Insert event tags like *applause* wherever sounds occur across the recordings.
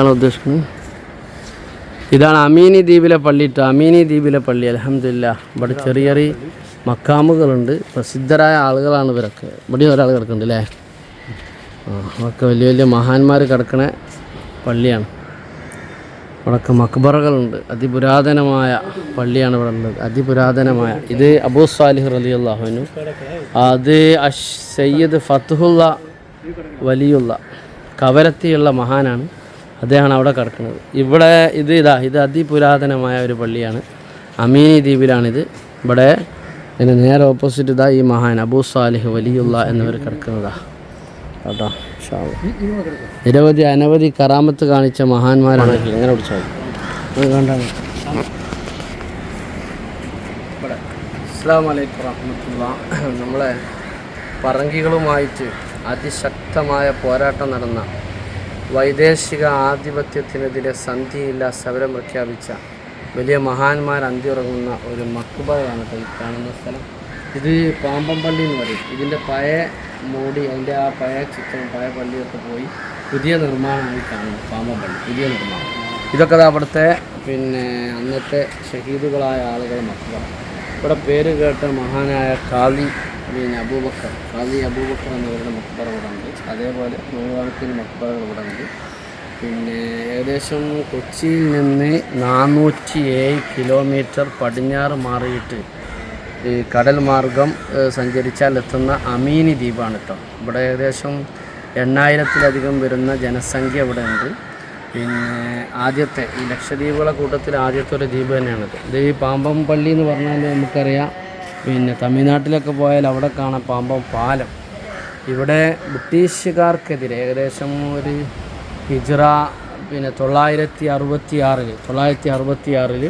ആണ് ഉദ്ദേശിക്കുന്നത്. ഇതാണ് അമീനി ദ്വീപിലെ പള്ളി കേട്ടോ അമീനി ദ്വീപിലെ പള്ളി അലഹമില്ല ഇവിടെ ചെറിയ ചെറിയ മക്കാമുകളുണ്ട് പ്രസിദ്ധരായ ആളുകളാണ് ഇവരൊക്കെ. ഇവിടെ ഒരാൾ കിടക്കുന്നുണ്ട് അല്ലേ ആ വലിയ വലിയ മഹാന്മാർ കിടക്കണ പള്ളിയാണ്. ഇവിടെയൊക്കെ മക്ബറകളുണ്ട് അതിപുരാതനമായ പള്ളിയാണ് ഇവിടെ ഉള്ളത്. അതിപുരാതനമായ. ഇത് അബൂ സാലിഹ് റലി അള്ളാഹുനു അത് അഷ് സയ്യിദ് ഫത്തുഹുള്ള വലിയുള്ള കവരത്തിയുള്ള മഹാനാണ്. അദ്ദേഹമാണ് അവിടെ കിടക്കുന്നത്. ഇവിടെ ഇത് ഇതാ ഇത് അതിപുരാതനമായ ഒരു പള്ളിയാണ്. അമീനി ദ്വീപിലാണിത്. ഇവിടെ ഇതിന് നേരെ ഓപ്പോസിറ്റ് ഇതാ ഈ മഹാൻ അബൂ സാലിഹ് വലിയുള്ള എന്നിവർ കിടക്കുന്നതാ. കേട്ടോ. നിരവധി അനവധി കറാമത്ത് കാണിച്ച മഹാന്മാരാണ്. ഇങ്ങനെ പിടിച്ചാൽ കണ്ടാണ് അസ്സാം വലൈക്കും വറഹമത്തുള്ള. നമ്മളെ പറങ്കികളുമായിട്ട് അതിശക്തമായ പോരാട്ടം നടന്ന വൈദേശിക ആധിപത്യത്തിനെതിരെ സന്ധിയില്ല സമരം പ്രഖ്യാപിച്ച വലിയ മഹാന്മാർ അന്തിയുറങ്ങുന്ന ഒരു മക്കുബയാണ് കേട്ടോ ഈ കാണുന്ന സ്ഥലം. ഇത് പാമ്പമ്പള്ളി എന്ന് പറയും. ഇതിന്റെ പഴയ മൂടി അതിന്റെ ആ പഴയ ചിത്രം പഴയ പള്ളിയൊക്കെ പോയി പുതിയ നിർമ്മാണമായി കാണുന്നു പാമ്പമ്പള്ളി പുതിയ നിർമ്മാണം. ഇതൊക്കെ അവിടുത്തെ പിന്നെ അന്നത്തെ ഷഹീദുകളായ ആളുകൾ മക്കുബ ഇവിടെ പേര് കേട്ട മഹാനായ കാലി അബൂബക്കർ കാലി അബൂബക്കർ എന്നിവരുടെ മക്കുബറ ഇവിടെ ഉണ്ട്. അതേപോലെ നൂറുകണക്കിന് മക്ബറകൾ ഇവിടെ ഉണ്ട്. പിന്നെ ഏകദേശം കൊച്ചിയിൽ നിന്ന് നാനൂറ്റി ഏഴ് കിലോമീറ്റർ പടിഞ്ഞാറ് മാറിയിട്ട് ഈ കടൽ മാർഗം സഞ്ചരിച്ചാൽ എത്തുന്ന അമീനി ദ്വീപാണ് കേട്ടോ ഇവിടെ ഏകദേശം എണ്ണായിരത്തിലധികം വരുന്ന ജനസംഖ്യ ഇവിടെ ഉണ്ട്. പിന്നെ ആദ്യത്തെ ഈ ലക്ഷദ്വീപുകളെ കൂട്ടത്തിൽ ആദ്യത്തെ ഒരു ദ്വീപ് തന്നെയാണിത്. ഇത് ഈ പാമ്പം പള്ളി എന്ന് പറഞ്ഞാൽ നമുക്കറിയാം. പിന്നെ തമിഴ്നാട്ടിലൊക്കെ പോയാൽ അവിടെ കാണാം പാമ്പം പാലം. ഇവിടെ ബ്രിട്ടീഷുകാർക്കെതിരെ ഏകദേശം ഒരു ഹിജ്റ പിന്നെ തൊള്ളായിരത്തി അറുപത്തി ആറിൽ തൊള്ളായിരത്തി അറുപത്തി ആറിൽ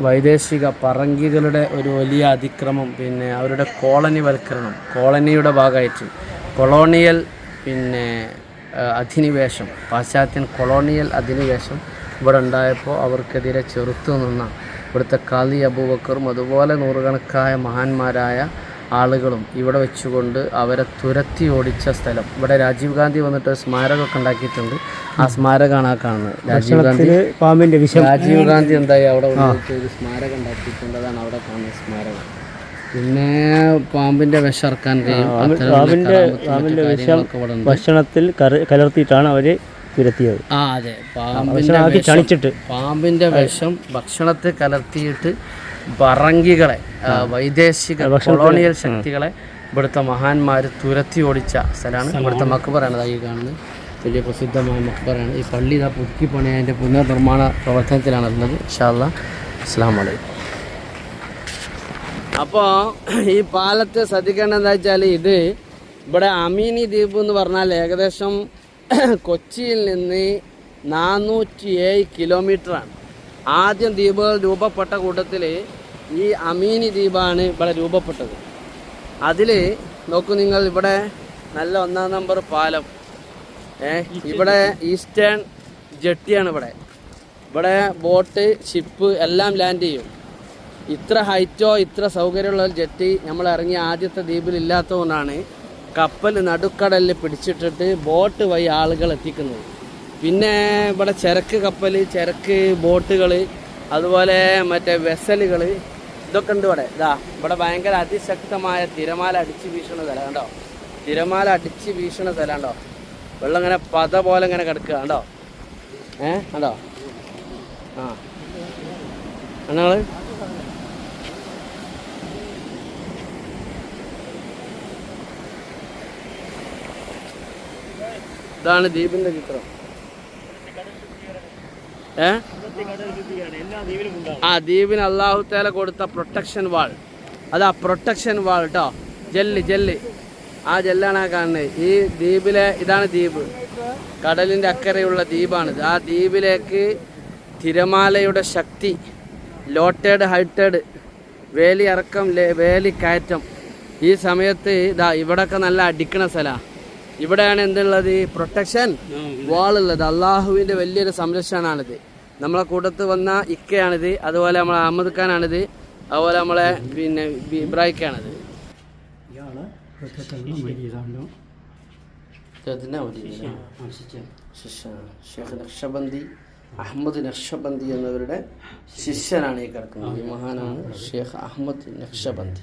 വൈദേശിക പറങ്കികളുടെ ഒരു വലിയ അതിക്രമം പിന്നെ അവരുടെ കോളനിവൽക്കരണം കോളനിയുടെ ഭാഗമായിട്ട് കൊളോണിയൽ പിന്നെ അധിനിവേശം പാശ്ചാത്യൻ കൊളോണിയൽ അധിനിവേശം ഇവിടെ ഉണ്ടായപ്പോൾ അവർക്കെതിരെ ചെറുത്തു നിന്ന ഇവിടുത്തെ കാലി അബൂബക്കറും അതുപോലെ നൂറുകണക്കായ മഹാന്മാരായ ആളുകളും ഇവിടെ വെച്ചുകൊണ്ട് അവരെ തുരത്തി ഓടിച്ച സ്ഥലം. ഇവിടെ രാജീവ് ഗാന്ധി വന്നിട്ട് സ്മാരകമൊക്കെ ഉണ്ടാക്കിയിട്ടുണ്ട്. ആ സ്മാരകമാണ് ആ കാണുന്നത്. രാജീവ് ഗാന്ധി പാമ്പിന്റെ വിഷം. രാജീവ് ഗാന്ധി എന്തായി? അവിടെ ഒരു സ്മാരകം ഉണ്ടാക്കിയിട്ടുണ്ട്. അതാണ് അവിടെ കാണുന്ന സ്മാരകം. പിന്നെ പാമ്പിന്റെ വിഷർക്കാൻ കഴിയും. പാമ്പിന്റെ പാമ്പിന്റെ വിഷം ഭക്ഷണത്തിൽ കലർത്തിയിട്ടാണ് അവർ തുരത്തിയത്. ആ അതെ. പാമ്പിന്റെ ചണിച്ചിട്ട് പാമ്പിന്റെ വിഷം ഭക്ഷണത്തിൽ കലർത്തിയിട്ട് പറങ്കികളെ വൈദേശിക കൊളോണിയൽ ശക്തികളെ ഇവിടുത്തെ മഹാന്മാർ തുരത്തി ഓടിച്ച സ്ഥലമാണ്. ഇവിടുത്തെ മക്ബറാണ് ഈ കാണുന്നത്. വലിയ പ്രസിദ്ധമായ മക്ബറാണ് ഈ പള്ളി ഇതാ പുതുക്കി പണിയതിന്റെ പുനർനിർമ്മാണ പ്രവർത്തനത്തിലാണ് ഉള്ളത് ഇൻഷാല്ല അസ്സാം വലൈക്കും അപ്പോൾ ഈ പാലത്തെ ശ്രദ്ധിക്കേണ്ടത് എന്താ വെച്ചാൽ ഇത് ഇവിടെ അമീനി ദ്വീപ് എന്ന് പറഞ്ഞാൽ ഏകദേശം *clears throat* കൊച്ചിയിൽ നിന്ന് നാനൂറ്റി ഏഴ് കിലോമീറ്ററാണ് ആദ്യം ദ്വീപുകൾ രൂപപ്പെട്ട കൂട്ടത്തിൽ ഈ അമീനി ദ്വീപാണ് ഇവിടെ രൂപപ്പെട്ടത്. അതിൽ നോക്കൂ നിങ്ങൾ ഇവിടെ നല്ല ഒന്നാം നമ്പർ പാലം. ഏ ഇവിടെ ഈസ്റ്റേൺ ജെട്ടിയാണ് ഇവിടെ. ഇവിടെ ബോട്ട് ഷിപ്പ് എല്ലാം ലാൻഡ് ചെയ്യും. ഇത്ര ഹൈറ്റോ ഇത്ര സൗകര്യമുള്ള ഒരു ജെട്ടി നമ്മൾ ഇറങ്ങിയ ആദ്യത്തെ ദ്വീപിൽ ഇല്ലാത്തതുകൊണ്ടാണ് കപ്പൽ നടുക്കടലിൽ പിടിച്ചിട്ടിട്ട് ബോട്ട് വഴി ആളുകൾ എത്തിക്കുന്നത്. പിന്നെ ഇവിടെ ചരക്ക് കപ്പൽ ചരക്ക് ബോട്ടുകൾ അതുപോലെ മറ്റേ വെസലുകൾ ഇതൊക്കെ ഉണ്ട് ഇവിടെ. ഇതാ ഇവിടെ ഭയങ്കര അതിശക്തമായ തിരമാല അടിച്ച് വീശണ സ്ഥലം കണ്ടോ? തിരമാല അടിച്ച് വീശണ സ്ഥലം കണ്ടോ? വെള്ളം ഇങ്ങനെ പത പോലെ ഇങ്ങനെ കിടക്കുക കണ്ടോ? ഏ കണ്ടോ? ആ. എന്നാൾ ഇതാണ് ദ്വീപിന്റെ ചിത്രം. ഏ? ആ ദ്വീപിന് അള്ളാഹുത്തേല കൊടുത്ത പ്രൊട്ടക്ഷൻ വാൾ അതാ പ്രൊട്ടക്ഷൻ വാൾ കേട്ടോ ജെല്ലി ജെല്ലി. ആ ജെല്ലാണ് ആ കാണുന്നത്. ഈ ദ്വീപിലെ ഇതാണ് ദ്വീപ് കടലിന്റെ അക്കരെയുള്ള ദ്വീപാണിത് ആ ദ്വീപിലേക്ക് തിരമാലയുടെ ശക്തി ലോട്ടേഡ് ഹൈറ്റേഡ് വേലി ഇറക്കം വേലി കയറ്റം ഈ സമയത്ത് ഇതാ ഇവിടൊക്കെ നല്ല അടിക്കണ സ്ഥലമാണ് ഇവിടെയാണ് എന്തുള്ളത്? പ്രൊട്ടക്ഷൻ വാൾ ഉള്ളത് അള്ളാഹുവിന്റെ വലിയൊരു സംരക്ഷണമാണിത്. നമ്മളെ കൂട്ടത്ത് വന്ന ഇക്കയാണിത്. അതുപോലെ നമ്മളെ അഹമ്മദ് ഖാനാണിത്. അതുപോലെ നമ്മളെ പിന്നെ ഇബ്രാഹിക്കാണിത്. നക്ഷബന്ദി അഹമ്മദ് നക്ഷബന്തി എന്നവരുടെ ശിഷ്യനാണ് ഈ കിടക്കുന്നത്. ഈ മഹാനാണ് ഷേഖ് അഹമ്മദ് നക്ഷബന്ദി